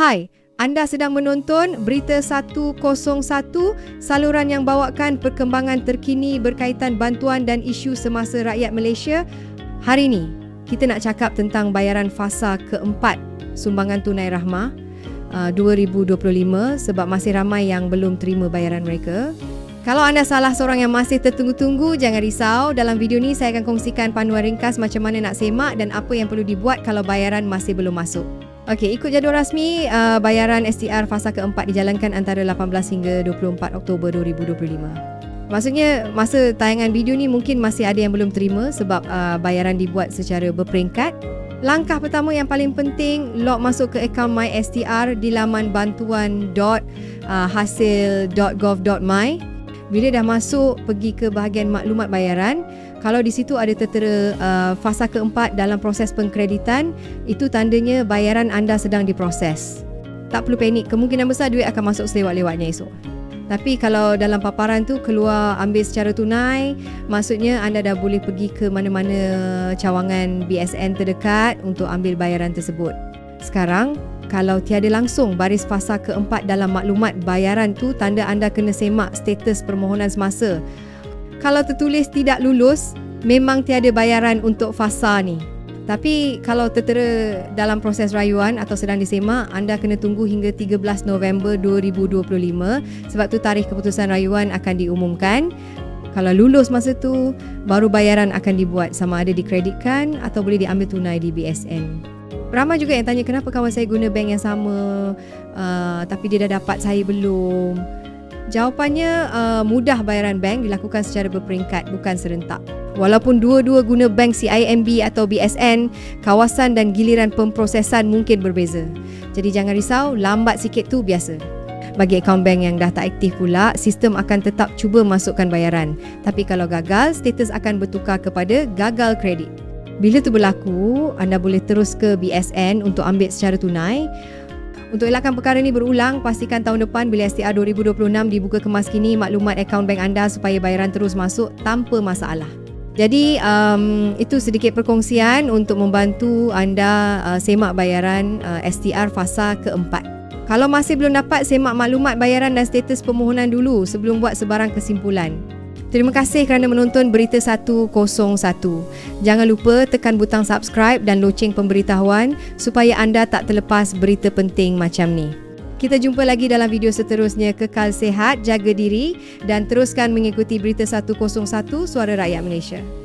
Hai, anda sedang menonton Berita 101, saluran yang bawakan perkembangan terkini berkaitan bantuan dan isu semasa rakyat Malaysia. Hari ini, kita nak cakap tentang bayaran fasa keempat sumbangan tunai rahmah uh, 2025 sebab masih ramai yang belum terima bayaran mereka. Kalau anda salah seorang yang masih tertunggu-tunggu, jangan risau. Dalam video ni saya akan kongsikan panduan ringkas macam mana nak semak dan apa yang perlu dibuat kalau bayaran masih belum masuk. Okey, ikut jadual rasmi, uh, bayaran STR fasa keempat dijalankan antara 18 hingga 24 Oktober 2025. Maksudnya masa tayangan video ni mungkin masih ada yang belum terima sebab uh, bayaran dibuat secara berperingkat. Langkah pertama yang paling penting, log masuk ke akaun MySTR di laman bantuan.hasil.gov.my. Bila dah masuk, pergi ke bahagian maklumat bayaran. Kalau di situ ada tertera uh, fasa keempat dalam proses pengkreditan, itu tandanya bayaran anda sedang diproses. Tak perlu panik, kemungkinan besar duit akan masuk selewat-lewatnya esok. Tapi kalau dalam paparan tu keluar ambil secara tunai, maksudnya anda dah boleh pergi ke mana-mana cawangan BSN terdekat untuk ambil bayaran tersebut. Sekarang, kalau tiada langsung baris fasa keempat dalam maklumat bayaran tu, tanda anda kena semak status permohonan semasa kalau tertulis tidak lulus, memang tiada bayaran untuk fasa ni. Tapi kalau tertera dalam proses rayuan atau sedang disemak, anda kena tunggu hingga 13 November 2025 sebab tu tarikh keputusan rayuan akan diumumkan. Kalau lulus masa tu, baru bayaran akan dibuat sama ada dikreditkan atau boleh diambil tunai di BSN. Ramai juga yang tanya kenapa kawan saya guna bank yang sama uh, tapi dia dah dapat saya belum. Jawapannya uh, mudah bayaran bank dilakukan secara berperingkat bukan serentak. Walaupun dua-dua guna bank CIMB atau BSN, kawasan dan giliran pemprosesan mungkin berbeza. Jadi jangan risau, lambat sikit tu biasa. Bagi akaun bank yang dah tak aktif pula, sistem akan tetap cuba masukkan bayaran. Tapi kalau gagal, status akan bertukar kepada gagal kredit. Bila tu berlaku, anda boleh terus ke BSN untuk ambil secara tunai untuk elakkan perkara ini berulang, pastikan tahun depan bila STR 2026 dibuka kemas kini maklumat akaun bank anda supaya bayaran terus masuk tanpa masalah. Jadi um, itu sedikit perkongsian untuk membantu anda uh, semak bayaran uh, STR fasa keempat. Kalau masih belum dapat semak maklumat bayaran dan status permohonan dulu sebelum buat sebarang kesimpulan. Terima kasih kerana menonton Berita 101. Jangan lupa tekan butang subscribe dan loceng pemberitahuan supaya anda tak terlepas berita penting macam ni. Kita jumpa lagi dalam video seterusnya. Kekal sehat, jaga diri dan teruskan mengikuti Berita 101 Suara Rakyat Malaysia.